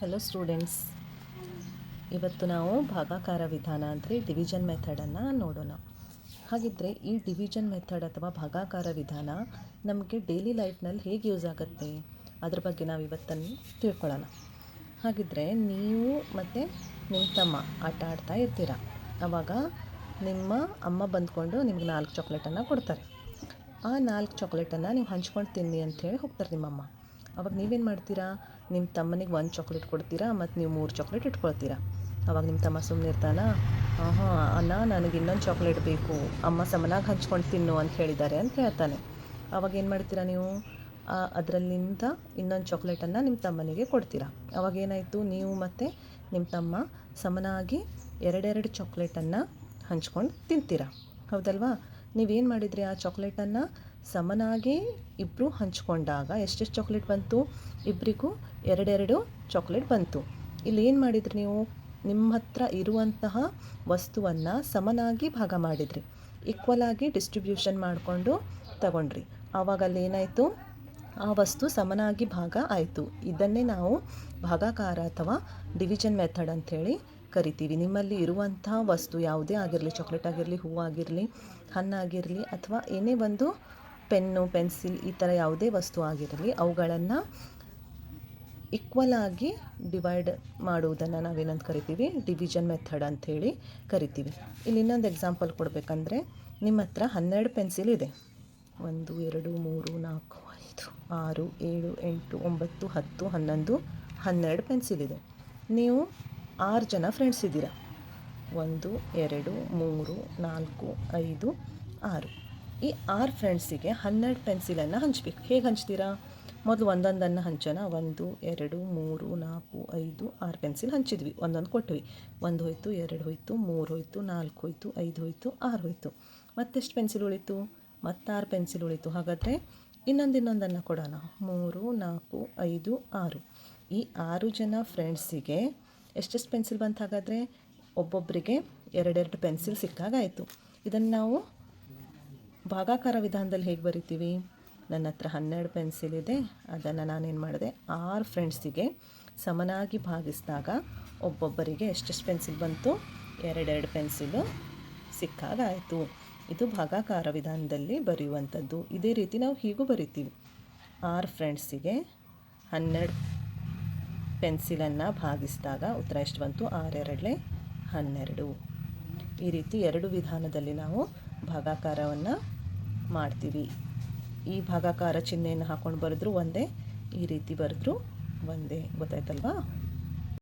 Hello students ಇವತ್ತು ನಾವು ಭಾಗಾಕಾರ ವಿಧಾನ ಅಂದರೆ ಡಿವಿಷನ್ ಮೆಥಡನ್ನು ನೋಡೋಣ. ಹಾಗಿದ್ದರೆ ಈ ಡಿವಿಷನ್ ಮೆಥಡ್ ಅಥವಾ ಭಾಗಾಕಾರ ವಿಧಾನ ನಮಗೆ ಡೈಲಿ ಲೈಫ್ನಲ್ಲಿ ಹೇಗೆ ಯೂಸ್ ಆಗುತ್ತೆ? ಅದ್ರ ಬಗ್ಗೆ ನಾವು ಇವತ್ತನ್ನು ತಿಳ್ಕೊಳ್ಳೋಣ. ಹಾಗಿದ್ದರೆ ನೀವು ಮತ್ತು ನಿಮ್ಮ ತಮ್ಮ ಆಟ ಆಡ್ತಾ ಇರ್ತೀರ. ಆವಾಗ ನಿಮ್ಮ ಅಮ್ಮ ಬಂದ್ಕೊಂಡು ನಿಮ್ಗೆ ನಾಲ್ಕು ಚಾಕ್ಲೇಟನ್ನು ಕೊಡ್ತಾರೆ. ಆ ನಾಲ್ಕು ಚಾಕ್ಲೇಟನ್ನು ನೀವು ಹಂಚ್ಕೊಂಡು ತಿನ್ನಿ ಅಂಥೇಳಿ ಹೋಗ್ತಾರೆ ನಿಮ್ಮಮ್ಮ. ಅವಾಗ ನೀವೇನು ಮಾಡ್ತೀರಾ? ನಿಮ್ಮ ತಮ್ಮನಿಗೆ ಒಂದು ಚಾಕ್ಲೇಟ್ ಕೊಡ್ತೀರಾ, ಮತ್ತು ನೀವು ಮೂರು ಚಾಕ್ಲೇಟ್ ಇಟ್ಕೊಳ್ತೀರಾ. ಅವಾಗ ನಿಮ್ಮ ತಮ್ಮ ಸುಮ್ಮನೆ ಇರ್ತಾನ? ಹಾಂ ಅಣ್ಣ, ನನಗೆ ಇನ್ನೊಂದು ಚಾಕ್ಲೇಟ್ ಬೇಕು. ಅಮ್ಮ ಸಮನಾಗಿ ಹಂಚ್ಕೊಂಡು ತಿನ್ನು ಅಂತ ಹೇಳಿದ್ದಾರೆ ಅಂತ ಹೇಳ್ತಾನೆ. ಅವಾಗ ಏನು ಮಾಡ್ತೀರಾ ನೀವು? ಅದರಲ್ಲಿಂದ ಇನ್ನೊಂದು ಚಾಕ್ಲೇಟನ್ನು ನಿಮ್ಮ ತಮ್ಮನಿಗೆ ಕೊಡ್ತೀರಾ. ಅವಾಗ ಏನಾಯಿತು? ನೀವು ಮತ್ತು ನಿಮ್ಮ ತಮ್ಮ ಸಮನಾಗಿ ಎರಡೆರಡು ಚಾಕ್ಲೇಟನ್ನು ಹಂಚ್ಕೊಂಡು ತಿಂತೀರಾ. ಹೌದಲ್ವಾ? ನೀವೇನು ಮಾಡಿದ್ರಿ ಆ ಚಾಕ್ಲೇಟನ್ನು ಸಮನಾಗಿ ಇಬ್ಬರು ಹಂಚ್ಕೊಂಡಾಗ ಎಷ್ಟೆಷ್ಟು ಚಾಕ್ಲೇಟ್ ಬಂತು? ಇಬ್ಬರಿಗೂ ಎರಡೆರಡು ಚಾಕ್ಲೇಟ್ ಬಂತು. ಇಲ್ಲಿ ಏನು ಮಾಡಿದ್ರಿ ನೀವು? ನಿಮ್ಮ ಹತ್ರ ಇರುವಂತಹ ವಸ್ತುವನ್ನು ಸಮನಾಗಿ ಭಾಗ ಮಾಡಿದ್ರಿ. ಈಕ್ವಲ್ ಆಗಿ ಡಿಸ್ಟ್ರಿಬ್ಯೂಷನ್ ಮಾಡಿಕೊಂಡು ತಗೊಂಡ್ರಿ. ಆವಾಗ ಅಲ್ಲಿ ಏನಾಯಿತು? ಆ ವಸ್ತು ಸಮನಾಗಿ ಭಾಗ ಆಯಿತು. ಇದನ್ನೇ ನಾವು ಭಾಗಾಕಾರ ಅಥವಾ ಡಿವಿಷನ್ ಮೆಥಡ್ ಅಂಥೇಳಿ ಕರಿತೀವಿ. ನಿಮ್ಮಲ್ಲಿ ಇರುವಂಥ ವಸ್ತು ಯಾವುದೇ ಆಗಿರಲಿ ಚಾಕ್ಲೇಟ್ ಆಗಿರಲಿ ಹೂವು ಆಗಿರಲಿ ಹಣ್ಣಾಗಿರಲಿ ಅಥವಾ ಏನೇ ಒಂದು ಪೆನ್ನು, ಪೆನ್ಸಿಲ್ ಈ ಥರ ಯಾವುದೇ ವಸ್ತು ಆಗಿರಲಿ ಅವುಗಳನ್ನು ಈಕ್ವಲ್ ಆಗಿ ಡಿವೈಡ್ ಮಾಡುವುದನ್ನು ನಾವೇನಂತ ಕರಿತೀವಿ? ಡಿವಿಷನ್ ಮೆಥಡ್ ಅಂಥೇಳಿ ಕರಿತೀವಿ. ಇಲ್ಲಿ ಇನ್ನೊಂದು ಎಕ್ಸಾಂಪಲ್ ಕೊಡಬೇಕಂದ್ರೆ ನಿಮ್ಮ ಹತ್ರ ಹನ್ನೆರಡು ಪೆನ್ಸಿಲ್ ಇದೆ. ಒಂದು, ಎರಡು, ಮೂರು, ನಾಲ್ಕು, ಐದು, ಆರು, ಏಳು, ಎಂಟು, ಒಂಬತ್ತು, ಹತ್ತು, ಹನ್ನೊಂದು, ಹನ್ನೆರಡು ಪೆನ್ಸಿಲ್ ಇದೆ. ನೀವು ಆರು ಜನ ಫ್ರೆಂಡ್ಸ್ ಇದ್ದೀರಾ? ಒಂದು, ಎರಡು, ಮೂರು, ನಾಲ್ಕು, ಐದು, ಆರು. ಈ ಆರು ಫ್ರೆಂಡ್ಸಿಗೆ ಹನ್ನೆರಡು ಪೆನ್ಸಿಲನ್ನು ಹಂಚಬೇಕು. ಹೇಗೆ ಹಂಚ್ತೀರಾ? ಮೊದಲು ಒಂದೊಂದನ್ನು ಹಂಚೋಣ. ಒಂದು, ಎರಡು, ಮೂರು, ನಾಲ್ಕು, ಐದು, ಆರು ಪೆನ್ಸಿಲ್ ಹಂಚಿದ್ವಿ. ಒಂದೊಂದು ಕೊಟ್ವಿ. ಒಂದು ಹೋಯ್ತು, ಎರಡು ಹೋಯ್ತು, ಮೂರು ಹೋಯ್ತು, ನಾಲ್ಕು ಹೋಯ್ತು, ಐದು ಹೋಯ್ತು, ಆರು ಹೋಯ್ತು. ಮತ್ತೆಷ್ಟು ಪೆನ್ಸಿಲ್ ಉಳಿತು? ಮತ್ತಾರು ಪೆನ್ಸಿಲ್ ಉಳಿತು. ಹಾಗಾದರೆ ಇನ್ನೊಂದು ಇನ್ನೊಂದನ್ನು ಕೊಡೋಣ. ಮೂರು, ನಾಲ್ಕು, ಐದು, ಆರು. ಈ ಆರು ಜನ ಫ್ರೆಂಡ್ಸಿಗೆ ಎಷ್ಟೆಷ್ಟು ಪೆನ್ಸಿಲ್ ಬಂತು ಹಾಗಾದರೆ? ಒಬ್ಬೊಬ್ಬರಿಗೆ ಎರಡೆರಡು ಪೆನ್ಸಿಲ್ ಸಿಕ್ಕಾಗಾಯಿತು. ಇದನ್ನು ನಾವು ಭಾಗಾಕಾರ ವಿಧಾನದಲ್ಲಿ ಹೇಗೆ ಬರಿತೀವಿ? ನನ್ನ ಹತ್ರ ಹನ್ನೆರಡು ಪೆನ್ಸಿಲ್ ಇದೆ. ಅದನ್ನು ನಾನೇನು ಮಾಡಿದೆ? ಆರು ಫ್ರೆಂಡ್ಸಿಗೆ ಸಮನಾಗಿ ಭಾಗಿಸಿದಾಗ ಒಬ್ಬೊಬ್ಬರಿಗೆ ಎಷ್ಟೆಷ್ಟು ಪೆನ್ಸಿಲ್ ಬಂತು? ಎರಡೆರಡು ಪೆನ್ಸಿಲು ಸಿಕ್ಕಾಗಾಯಿತು. ಇದು ಭಾಗಾಕಾರ ವಿಧಾನದಲ್ಲಿ ಬರೆಯುವಂಥದ್ದು. ಇದೇ ರೀತಿ ನಾವು ಹೀಗೂ ಬರಿತೀವಿ. ಆರು ಫ್ರೆಂಡ್ಸಿಗೆ ಹನ್ನೆರಡು ಪೆನ್ಸಿಲನ್ನು ಭಾಗಿಸಿದಾಗ ಉತ್ತರ ಎಷ್ಟು ಬಂತು? ಆರೆರಡಲೆ ಹನ್ನೆರಡು. ಈ ರೀತಿ ಎರಡು ವಿಧಾನದಲ್ಲಿ ನಾವು ಭಾಗಾಕಾರವನ್ನು ಮಾಡ್ತೀವಿ. ಈ ಭಾಗಾಕಾರ ಚಿಹ್ನೆಯನ್ನು ಹಾಕ್ಕೊಂಡು ಬರೆದ್ರು ಒಂದೇ ಈ ರೀತಿ ಬರೆದ್ರು ಒಂದೇ. ಗೊತ್ತಾಯ್ತಲ್ವಾ?